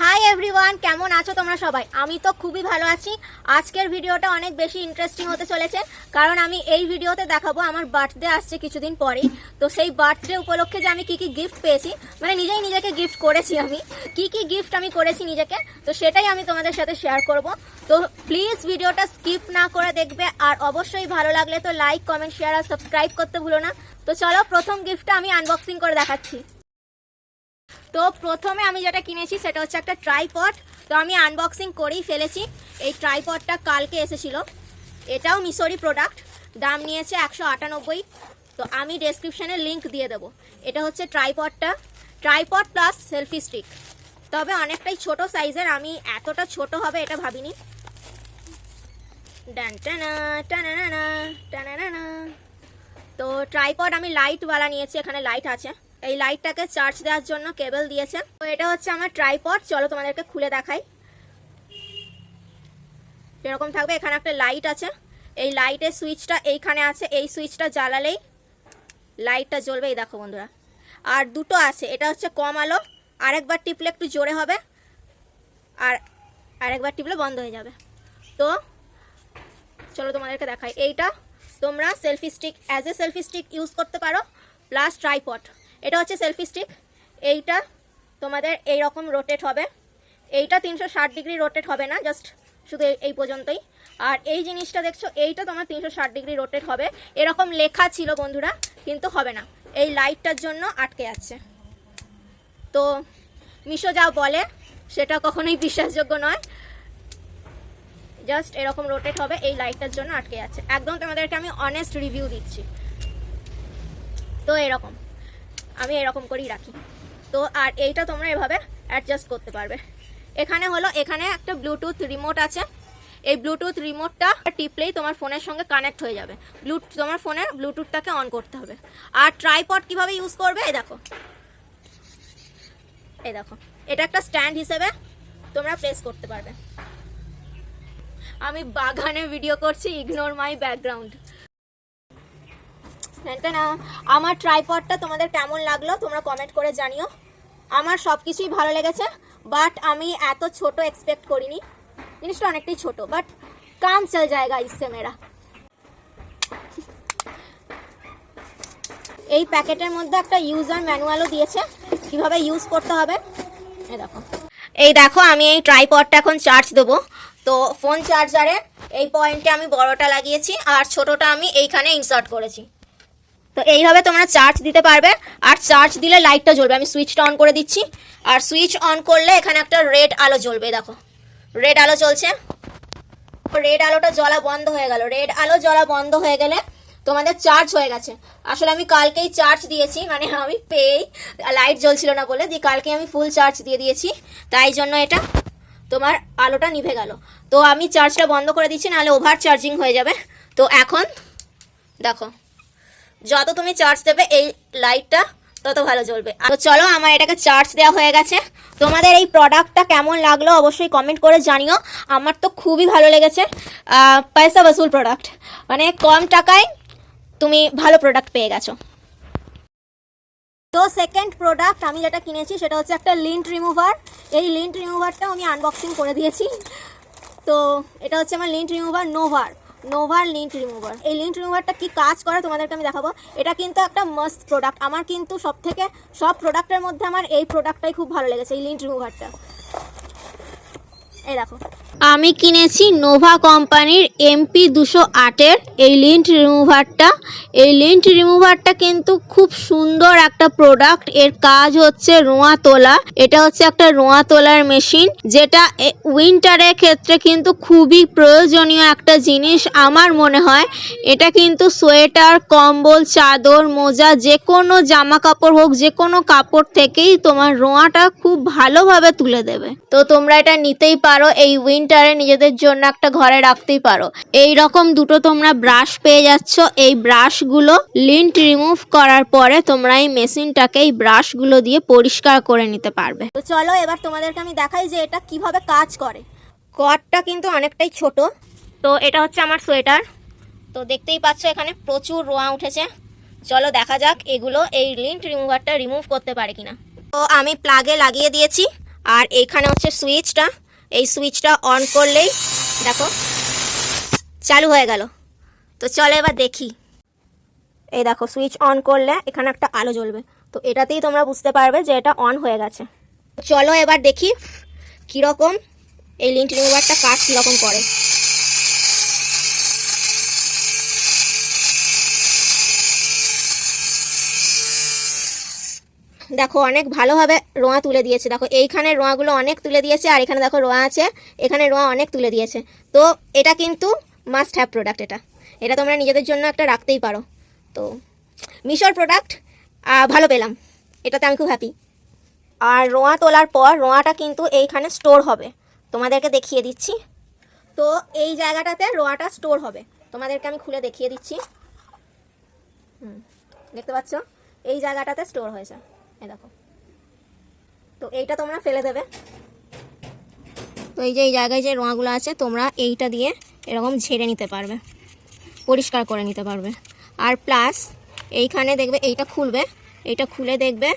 Hi everyone কেমন আছো তোমরা সবাই? আমি তো খুবই ভালো আছি। আজকের ভিডিওটা অনেক বেশি ইন্টারেস্টিং হতে চলেছে, কারণ আমি এই ভিডিওতে দেখাবো আমার বার্থডে আসছে কিছুদিন পরেই। তো সেই বার্থডে উপলক্ষে যে আমি কি কি গিফট পেয়েছি মানে নিজেই নিজেকে গিফট করেছি আমি। কি কি গিফট আমি করেছি নিজেকে, তো সেটাই আমি তোমাদের সাথে শেয়ার করব। তো প্লিজ ভিডিওটা স্কিপ না করে দেখবে, আর অবশ্যই ভালো লাগলে তো লাইক কমেন্ট শেয়ার আর সাবস্ক্রাইব করতে ভুলো না। তো চলো প্রথম গিফটটা আমি আনবক্সিং করে দেখাচ্ছি। তো প্রথমে আমি যেটা কিনেছি সেটা হচ্ছে একটা ট্রাইপড তো আমি আনবক্সিং করেই ফেলেছি। এই ট্রাইপডটা কালকে এসেছিল। এটাও মিশরি প্রোডাক্ট দাম নিয়েছে একশো আটানব্বই। তো আমি ডেসক্রিপশানে লিঙ্ক দিয়ে দেবো। এটা হচ্ছে ট্রাইপডটা ট্রাইপড প্লাস সেলফি স্টিক তবে অনেকটাই ছোট সাইজের আমি এতটা ছোট হবে এটা ভাবিনি। তো ট্রাইপড আমি লাইটওয়ালা নিয়েছি। এখানে লাইট আছে। এই লাইটটাকে চার্জ দেওয়ার জন্য কেবল দিয়েছে তো এটা হচ্ছে আমার ট্রাইপড। চলো তোমাদেরকে খুলে দেখাই। এরকম থাকবে, এখানে একটা লাইট আছে। এই লাইটের সুইচটা এইখানে আছে। এই সুইচটা জ্বালালেই লাইটটা জ্বলবে। এই দেখো বন্ধুরা। আর দুটো আছে। এটা হচ্ছে কম আলো। আরেকবার টিপলে একটু জোরে হবে। আর আরেকবার টিপলে বন্ধ হয়ে যাবে। তো চলো তোমাদেরকে দেখাই। এইটা তোমরা selfie stick, as a selfie stick use করতে পারো, প্লাস ট্রাইপড। এটা হচ্ছে সেলফি স্টিক এইটা তোমাদের এই রকম রোটেট হবে। এইটা তিনশো ষাট ডিগ্রি রোটেট হবে না জাস্ট শুধু এই- পর্যন্তই। আর এই জিনিসটা দেখছ, এইটা তোমার তিনশো ষাট ডিগ্রি রোটেট হবে। এরকম লেখা ছিল বন্ধুরা, কিন্তু হবে না। এই লাইটটার জন্য আটকে যাচ্ছে। তো মিশো যা বলে, সেটা কখনোই বিশ্বাসযোগ্য নয়। জাস্ট এরকম রোটেট হবে, এই লাইটটার জন্য আটকে যাচ্ছে। একদম তোমাদেরকে আমি অনেস্ট রিভিউ দিচ্ছি। তো এরকম। আমি এরকম করেই রাখি। তো আর এইটা তোমরা এভাবে অ্যাডজাস্ট করতে পারবে। এখানে হলো, এখানে একটা ব্লুটুথ রিমোট আছে। এই ব্লুটুথ রিমোটটা টিপলেই তোমার ফোনের সঙ্গে কানেক্ট হয়ে যাবে। ব্লু তোমার ফোনের ব্লুটুথটাকে অন করতে হবে। আর ট্রাইপড কীভাবে ইউজ করবে? এই দেখো। এই দেখো। এটা একটা স্ট্যান্ড হিসেবে তোমরা প্লেস করতে পারবে। আমি বাগানে ভিডিও করছি ইগনোর মাই ব্যাকগ্রাউন্ড আমার ট্রাইপডটা তোমাদের কেমন লাগল তোমরা কমেন্ট করে জানিও। আমার সব কিছুই ভালো লেগেছে বাট আমি এত ছোট এক্সপেক্ট করিনি। জিনিসটা অনেকটাই ছোট বাট কাম চল জায়গা ইসে মেরা। এই প্যাকেটের মধ্যে একটা ইউজার ম্যানুয়ালও দিয়েছে, কীভাবে ইউজ করতে হবে। এই দেখো। এই দেখো, আমি এই ট্রাইপডটা এখন চার্জ দেবো। তো ফোন চার্জারে এই পয়েন্টে আমি বড়টা লাগিয়েছি, আর ছোটটা আমি এইখানে ইনসার্ট করেছি। তো এইভাবে তোমরা চার্জ দিতে পারবে। আর চার্জ দিলে লাইটটা জ্বলবে। আমি সুইচটা অন করে দিচ্ছি। আর সুইচ অন করলে এখানে একটা রেড আলো জ্বলবে, দেখো। রেড আলো চলছে রেড আলোটা জ্বলা বন্ধ হয়ে গেল। রেড আলো জ্বলা বন্ধ হয়ে গেলে তোমাদের চার্জ হয়ে গেছে। আসলে আমি কালকেই চার্জ দিয়েছি মানে আমি পেয়েই লাইট জ্বলছিল না বলে, দিয়ে কালকে আমি ফুল চার্জ দিয়ে দিয়েছি। তাই জন্য এটা তোমার আলোটা নিভে গেল। তো আমি চার্জটা বন্ধ করে দিচ্ছি, নাহলে ওভার চার্জিং হয়ে যাবে। তো এখন দেখো। যত তুমি চার্জ দেবে এই লাইটটা তত ভালো জ্বলবে। তো চলো, আমার এটাকে চার্জ দেওয়া হয়ে গেছে। তোমাদের এই প্রোডাক্টটা কেমন লাগল অবশ্যই কমেন্ট করে জানিও। আমার তো খুবই ভালো লেগেছে। পয়সা বসুল প্রোডাক্ট মানে কম টাকায় তুমি ভালো প্রোডাক্ট পেয়ে গেছো। তো সেকেন্ড প্রোডাক্ট আমি যেটা কিনেছি সেটা হচ্ছে একটা লিন্ট রিমুভার এই লিন্ট রিমুভারটাও আমি আনবক্সিং করে দিয়েছি। তো এটা হচ্ছে আমার লিন্ট রিমুভার নোভার নোভার লিন্ট রিমুভার। এই লিন্ট রিমুভারটা কি কাজ করে তোমাদেরকে আমি দেখাবো। এটা কিন্তু একটা মাস্ট প্রোডাক্ট আমার কিন্তু সব থেকে সব প্রোডাক্টের মধ্যে আমার এই প্রোডাক্টটাই খুব ভালো লেগেছে, এই লিন্ট রিমুভারটা। এই দেখো। আমি কিনেছি নোভা কোম্পানির এমপি দুশো আটের এই লিন্ট রিমুভারটা এই লিন্ট রিমুভারটা কিন্তু খুব সুন্দর একটা প্রোডাক্টের কাজ হচ্ছে রোঁয়া তোলা। এটা হচ্ছে একটা রোঁয়া তোলার মেশিন যেটা উইন্টারের ক্ষেত্রে কিন্তু খুবই প্রয়োজনীয় একটা জিনিস আমার মনে হয়। এটা কিন্তু সোয়েটার, কম্বল, চাদর, মোজা যে কোনো জামা কাপড় হোক যে কোনো কাপড় থেকেই তোমার রোঁয়াটা খুব ভালোভাবে তুলে দেবে। তো তোমরা এটা নিতেই পারো। এই উইন্টারে নিজেদের জন্য একটা ঘরে রাখতেই পারো। এই রকম দুটো তোমরা ব্রাশ পেয়ে যাচ্ছ। এই ব্রাশগুলো লিন্ট রিমুভ করার পরে তোমরা এই মেশিনটাকে এই ব্রাশগুলো দিয়ে পরিষ্কার করে নিতে পারবে। তো চলো, এবার তোমাদেরকে আমি দেখাই যে এটা কীভাবে কাজ করে। কটটা কিন্তু অনেকটাই ছোট। তো এটা হচ্ছে আমার সোয়েটার। তো দেখতেই পাচ্ছ, এখানে প্রচুর রোয়া উঠেছে। চলো, দেখা যাক এগুলো এই লিন্ট রিমুভারটা রিমুভ করতে পারে কিনা। তো আমি প্লাগে লাগিয়ে দিয়েছি। আর এইখানে হচ্ছে সুইচটা এই সুইচটা অন করলেই দেখো চালু হয়ে গেল। তো চলো এবার দেখি। এই দেখো সুইচ অন করলে এখানে একটা আলো জ্বলবে। তো এটাতেই তোমরা বুঝতে পারবে যে এটা অন হয়ে গেছে। চলো এবার দেখি কীরকম এই লিন্ট রিমুভারটা কাজ কীরকম করে। দেখো, অনেক ভালোভাবে রোঁয়া তুলে দিয়েছে। দেখো, এইখানে রোঁয়াগুলো অনেক তুলে দিয়েছে, আর এখানে দেখো রোঁয়া আছে, এখানে রোঁয়া অনেক তুলে দিয়েছে। তো এটা কিন্তু মাস্ট হ্যাভ প্রোডাক্ট এটা। এটা তোমরা নিজেদের জন্য একটা রাখতেই পারো। তো মিশোর প্রোডাক্ট ভালো পেলাম। এটাতে আমি খুব হ্যাপি আর রোঁয়া তোলার পর রোঁয়াটা কিন্তু এইখানে স্টোর হবে। তোমাদেরকে দেখিয়ে দিচ্ছি। তো এই জায়গাটাতে রোঁয়াটা স্টোর হবে। তোমাদেরকে আমি খুলে দেখিয়ে দিচ্ছি। হুম, দেখতে পাচ্ছ? এই জায়গাটাতে স্টোর হয়েছে। এই দেখো। তো এইটা তোমরা ফেলে দেবে। তো এই যে, এই জায়গায় যে রোঁয়াগুলো আছে, তোমরা এইটা দিয়ে এরকম ঝেড়ে নিতে পারবে। পরিষ্কার করে নিতে পারবে। আর প্লাস, এইখানে দেখবে, এইটা খুলবে। এইটা খুলে দেখবে,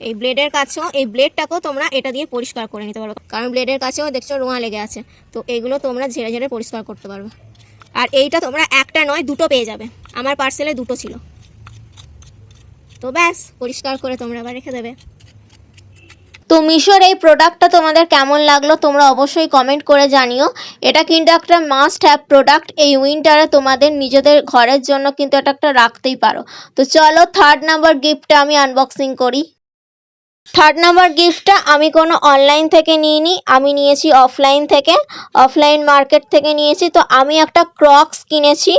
এই ব্লেডের কাছেও, এই ব্লেডটাকেও তোমরা এটা দিয়ে পরিষ্কার করে নিতে পারবে। কারণ ব্লেডের কাছেও দেখছ রোঁয়া লেগে আছে। তো এইগুলো তোমরা ঝেড়ে ঝেড়ে পরিষ্কার করতে পারবে। আর এইটা তোমরা একটা নয়, দুটো পেয়ে যাবে। আমার পার্সেলে দুটো ছিল। তো ব্যাস, পরিষ্কার করে তোমরা আবার রেখে দেবে। তো মিশোর, এই প্রোডাক্টটা তোমাদের কেমন লাগল তোমরা অবশ্যই কমেন্ট করে জানিও। এটা কিন্তু একটা মাস্ট হ্যাভ প্রোডাক্ট এই উইন্টারে তোমাদের নিজেদের ঘরের জন্য কিন্তু এটা একটা রাখতেই পারো। তো চলো থার্ড নাম্বার গিফটটা আমি আনবক্সিং করি। থার্ড নাম্বার গিফটটা আমি কোনো অনলাইন থেকে নিইনি, আমি নিয়েছি অফলাইন থেকে অফলাইন মার্কেট থেকে নিয়েছি। তো আমি একটা ক্রক্স কিনেছি।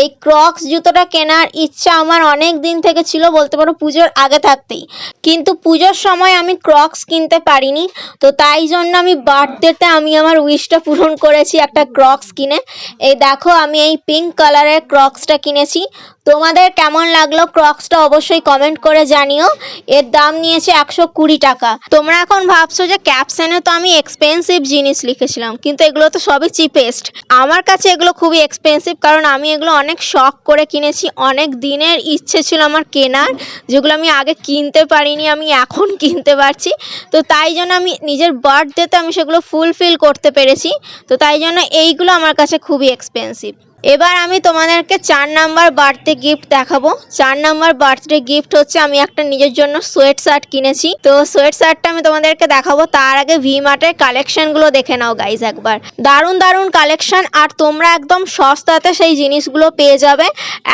এই ক্রক্স জুতোটা কেনার ইচ্ছা আমার অনেক দিন থেকে ছিল, বলতে পারো পুজোর আগে থাকতেই। কিন্তু পুজোর সময় আমি ক্রক্স কিনতে পারিনি। তো তাই জন্য আমি বার্থডেতে আমি আমার উইশটা পূরণ করেছি একটা ক্রক্স কিনে। এই দেখো, আমি এই পিঙ্ক কালারের ক্রক্সটা কিনেছি। তোমাদের কেমন লাগল ক্রক্সটা অবশ্যই কমেন্ট করে জানিও। এর দাম নিয়েছে একশো কুড়ি টাকা। তোমরা এখন ভাবছ যে ক্যাপশনে তো আমি এক্সপেন্সিভ জিনিস লিখেছিলাম, কিন্তু এগুলো তো সবই চিপেস্ট আমার কাছে এগুলো খুবই এক্সপেন্সিভ কারণ আমি এগুলো অনেক শখ করে কিনেছি, অনেক দিনের ইচ্ছে ছিল আমার কেনার, যেগুলো আমি আগে কিনতে পারিনি, আমি এখন কিনতে পারছি। তো তাই জন্য আমি নিজের বার্থডেতে আমি সেগুলো ফুলফিল করতে পেরেছি। তো তাই জন্য এইগুলো আমার কাছে খুবই এক্সপেন্সিভ এবার আমি তোমাদেরকে চার নাম্বার বার্থডে গিফট দেখাবো। চার নাম্বার বার্থডে গিফট হচ্ছে, আমি একটা নিজের জন্য সোয়েট শার্ট কিনেছি। তো সোয়েট শার্টটা আমি তোমাদেরকে দেখাবো, তার আগে ভি মার্টের কালেকশনগুলো দেখে নাও গাইজ একবার। দারুণ দারুণ কালেকশন আর তোমরা একদম সস্তাতে সেই জিনিসগুলো পেয়ে যাবে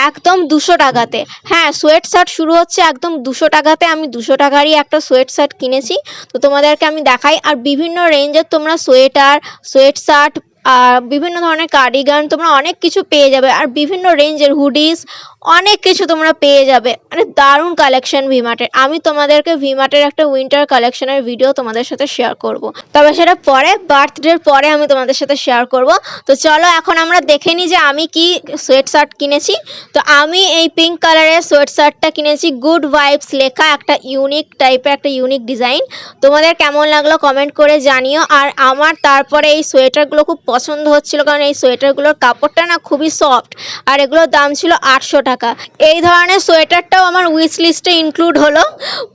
একদম দুশো টাকাতে। হ্যাঁ সোয়েট শার্ট শুরু হচ্ছে একদম দুশো টাকাতে, আমি দুশো টাকারই একটা সোয়েট শার্ট কিনেছি। তো তোমাদেরকে আমি দেখাই, আর বিভিন্ন রেঞ্জের তোমরা সোয়েটার সোয়েট শার্ট আর বিভিন্ন ধরনের কার্ডিগান তোমরা অনেক কিছু পেয়ে যাবে। আর বিভিন্ন রেঞ্জের হুডিস অনেক কিছু তোমরা পেয়ে যাবে। মানে দারুণ কালেকশন ভিমার্টের আমি তোমাদেরকে ভিমার্টের একটা উইন্টার কালেকশনের ভিডিও তোমাদের সাথে শেয়ার করব। তবে সেটা পরে বার্থডের পরে আমি তোমাদের সাথে শেয়ার করব। তো চলো এখন আমরা দেখে নিই যে আমি কি সোয়েট শার্ট কিনেছি। তো আমি এই পিঙ্ক কালারের সোয়েট শার্টটা কিনেছি। গুড ভাইবস লেখা একটা ইউনিক টাইপের একটা ইউনিক ডিজাইন তোমাদের কেমন লাগল কমেন্ট করে জানিও। আর আমার তারপরে এই সোয়েটারগুলো খুব পছন্দ হচ্ছিল কারণ এই সোয়েটারগুলোর কাপড়টা না খুবই সফট আর এগুলোর দাম ছিল আটশো টাকা। এই ধরনের সোয়েটারটাও আমার উইশ লিস্টে ইনক্লুড হলো।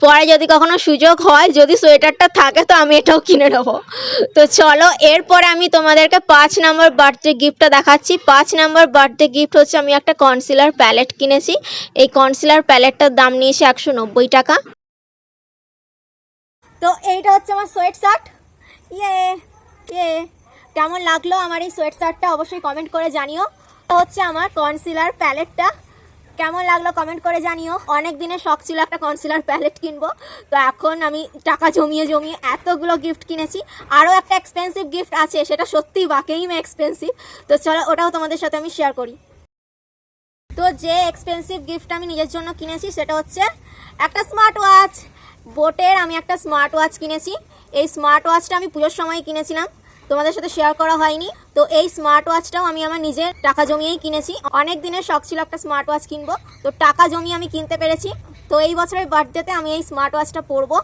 পরে যদি কখনো সুযোগ হয়, যদি সোয়েটারটা থাকে, তো আমি এটাও কিনে নেব। তো চলো, এরপরে আমি তোমাদেরকে পাঁচ নম্বর বার্থডে গিফটটা দেখাচ্ছি। পাঁচ নম্বর বার্থডে গিফট হচ্ছে, আমি একটা কনসিলার প্যালেট কিনেছি। এই কনসিলার প্যালেটটার দাম নিয়েছে একশো নব্বই টাকা। তো এইটা হচ্ছে আমার সোয়েট শার্ট ইয়ে ইয়ে কেমন লাগল আমার এই সোয়েট শার্টটা অবশ্যই কমেন্ট করে জানিও। হচ্ছে আমার কনসিলার প্যালেটটা কেমন লাগল কমেন্ট করে জানিও। অনেক দিনের শখ ছিল একটা কনসিলার প্যালেট কিনবো। তো এখন আমি টাকা জমিয়ে জমিয়ে এতগুলো গিফট কিনেছি। আরও একটা এক্সপেন্সিভ গিফট আছে, সেটা সত্যিই বাকেই এক্সপেন্সিভ তো চলো, ওটাও তোমাদের সাথে আমি শেয়ার করি। তো যে এক্সপেন্সিভ গিফট আমি নিজের জন্য কিনেছি, সেটা হচ্ছে একটা স্মার্ট ওয়াচ বোটের আমি একটা স্মার্ট ওয়াচ কিনেছি। এই স্মার্ট ওয়াচটা আমি পুজোর সময় কিনেছিলাম। তোমাদের সাথে শেয়ার করা হয়নি। তো এই স্মার্ট ওয়াচটাও আমি আমার নিজের টাকা জমিয়েই কিনেছি। অনেক দিনের শখ ছিল একটা স্মার্ট ওয়াচ কিনবো। তো টাকা জমিয়ে আমি কিনতে পেরেছি। তো এই বছরের বার্থডেতে আমি এই স্মার্ট ওয়াচটা পরবো।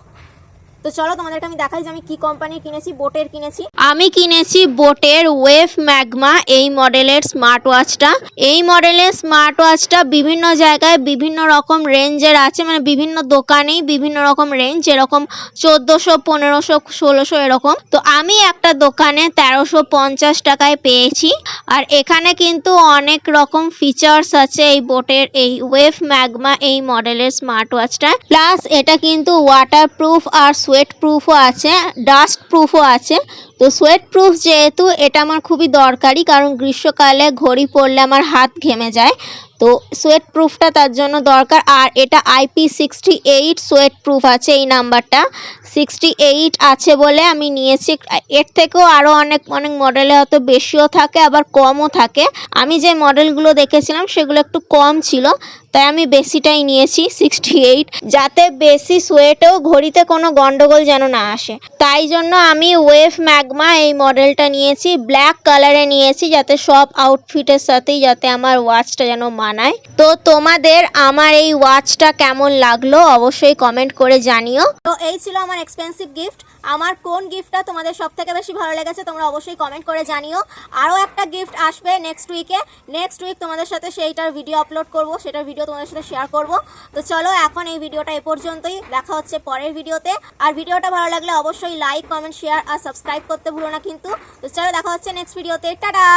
তো চলো তোমাদেরকে আমি দেখাই যে আমি কি কোম্পানির কিনেছি বোটের কিনেছি। আমি কিনেছি বোটের ওয়েভ ম্যাগমা এই মডেলের স্মার্ট ওয়াচটা এই মডেলের স্মার্ট ওয়াচটা বিভিন্ন জায়গায় বিভিন্ন রকম রেঞ্জের আছে মানে বিভিন্ন দোকানেই বিভিন্ন রকম রেঞ্জ যেরকম চোদ্দোশো, পনেরোশো, ষোলোশো এরকম। তো আমি একটা দোকানে তেরোশো পঞ্চাশ টাকায় পেয়েছি, আর এখানে কিন্তু অনেক রকম ফিচার্স আছে এই বোটের এই ওয়েভ ম্যাগমা এই মডেলের স্মার্ট ওয়াচটা প্লাস এটা কিন্তু ওয়াটার প্রুফ আর সোয়েট প্রুফও আছে ডাস্ট প্রুফও আছে। তো সোয়েট প্রুফ যেহেতু, এটা আমার খুবই দরকারি কারণ গ্রীষ্মকালে ঘড়ি পরলে আমার হাত ঘেমে যায়। তো সোয়েট প্রুফটা তার জন্য দরকার। আর এটা IP sixty eight sweat proof আছে এই নাম্বারটা। সিক্সটি এইট আছে বলে আমি নিয়েছি। এর থেকেও আরও অনেক অনেক মডেলে হয়তো বেশিও থাকে, আবার কমও থাকে। আমি যে মডেলগুলো দেখেছিলাম, সেগুলো একটু কম ছিল। তাই আমি বেশিটাই নিয়েছি সিক্সটি এইট যাতে বেশি সোয়েটেও ঘড়িতে কোনো গন্ডগোল যেন না আসে। তাই জন্য আমি ওয়েভ ম্যাগমা এই মডেলটা নিয়েছি ব্ল্যাক কালারে নিয়েছি, যাতে সব আউটফিটের সাথেই যাতে আমার ওয়াচটা যেন মানায়। তো তোমাদের আমার এই ওয়াচটা কেমন লাগল অবশ্যই কমেন্ট করে জানিও। তো এই ছিল আমার এক্সপেন্সিভ গিফট আমার কোন গিফটটা তোমাদের সব থেকে বেশি ভালো লেগেছে তোমরা অবশ্যই কমেন্ট করে জানিও। আরও একটা গিফট আসবে নেক্সট উইকে নেক্সট উইক তোমাদের সাথে সেইটার ভিডিও আপলোড করব, সেটার ভিডিও তোমাদের সাথে শেয়ার করব। তো চলো এখন এই ভিডিওটা এ পর্যন্তই। দেখা হচ্ছে পরের ভিডিওতে। আর ভিডিওটা ভালো লাগলে অবশ্যই লাইক কমেন্ট শেয়ার আর সাবস্ক্রাইব করতে ভুলো না কিন্তু। তো চলো দেখা হচ্ছে নেক্সট ভিডিওতে টাটা!